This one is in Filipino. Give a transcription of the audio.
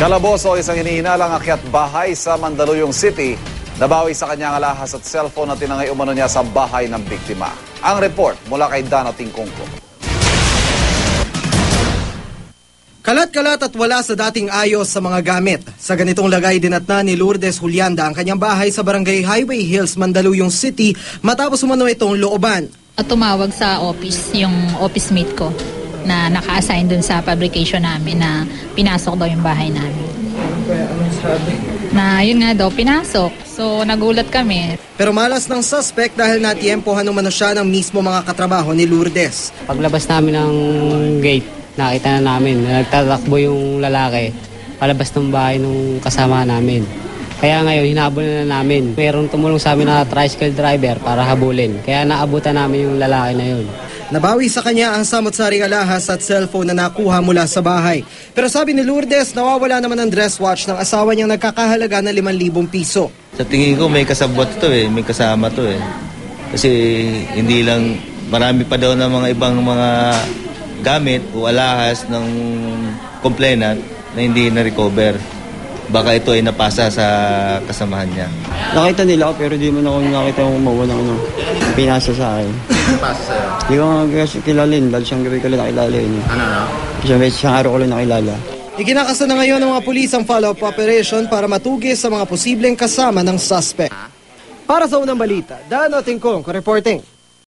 Kalaboso, isang hinihinalang akyat bahay sa Mandaluyong City. Nabawi sa kanyang alahas at cellphone na tinangay umano niya sa bahay ng biktima. Ang report mula kay Dano Tingkongko. Kalat-kalat at wala sa dating ayos sa mga gamit. Sa ganitong lagay dinatna ni Lourdes Julianda ang kanyang bahay sa Barangay Highway Hills, Mandaluyong City matapos umano itong looban. At tumawag sa office, yung office mate ko na naka-assign dun sa fabrication namin na pinasok daw yung bahay namin. Na yun nga daw, pinasok. So nagulat kami. Pero malas ng suspect dahil natiempohan umano siya ng mismo mga katrabaho ni Lourdes. Paglabas namin ng gate, nakita na namin na nagtatakbo yung lalaki palabas ng bahay nung kasama namin. Kaya ngayon, hinabol na namin. Mayroong tumulong sa amin na tricycle driver para habulin. Kaya naabutan namin yung lalaki na yun. Nabawi sa kanya ang samot-saring alahas at cellphone na nakuha mula sa bahay. Pero sabi ni Lourdes, nawawala naman ang dress watch ng asawa niyang nagkakahalaga ng 5,000 piso. Sa tingin ko may kasabot to eh, may kasama to eh. Kasi hindi lang, marami pa daw na mga ibang mga gamit o alahas ng complainant na hindi na-recover. Baka ito ay napasa sa kasamahan niya. Nakita nila ako pero di mo na ako nakita yung umawa ng ano. Pinasa sa akin. Pasa sa'yo. Di ko nga kasi kilalin dahil siyang gabi ko lang nakilala yun. eh. Ano na? Siyang, siyang araw ko lang nakilala. Ikinakasa na ngayon ng mga pulis ang follow-up operation para matugis sa mga posibleng kasama ng suspect. Para sa unang balita, Dano Tingkong, reporting.